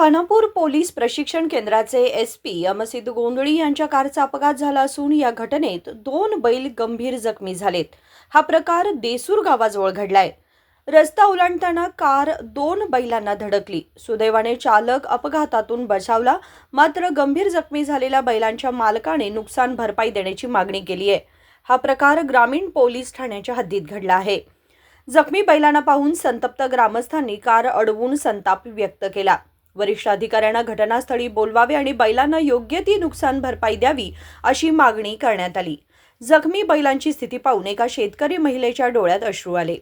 Khanapur police प्रशिक्षण केंद्राचे S P अमसिद गोंधळी यांच्या कारचा अपघात झाला असून या घटनेत दोन बैल गंभीर जखमी झालेत. हा प्रकार देसूर गावाजवळ घडलाय. रस्ता ओलांडताना कार दोन बैलांना धडकली. सुदैवाने चालक अपघातातून बचावला मात्र गंभीर जखमी झालेल्या बैलांच्या मालकाने नुकसान भरपाई देण्याची मागणी केली आहे. हा प्रकार ग्रामीण पोलीस ठाण्याच्या हद्दीत घडला आहे. जखमी बैलांना पाहून संतप्त ग्रामस्थांनी कार अडवून संताप व्यक्त केला. वरिष्ठ अधिकाऱ्यांना घटनास्थळी बोलवावे आणि बैलांना योग्य ती नुकसान भरपाई द्यावी अशी मागणी करण्यात आली. जखमी बैलांची स्थिती पाहून एका शेतकरी महिलेच्या डोळ्यात अश्रू आले.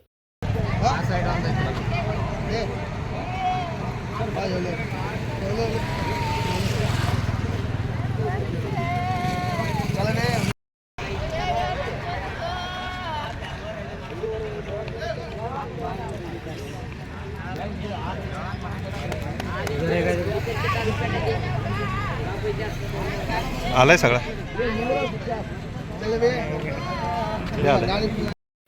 आलाय सगळा.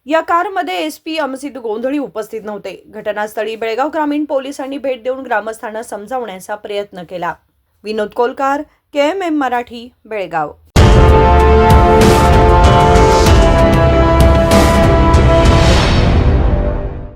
या कारमध्ये एस पी अमसित गोंधळी उपस्थित नव्हते. घटनास्थळी बेळगाव ग्रामीण पोलिसांनी भेट देऊन ग्रामस्थांना समजावण्याचा प्रयत्न केला. Vinod Kolkar K M M Marathi Belgaum.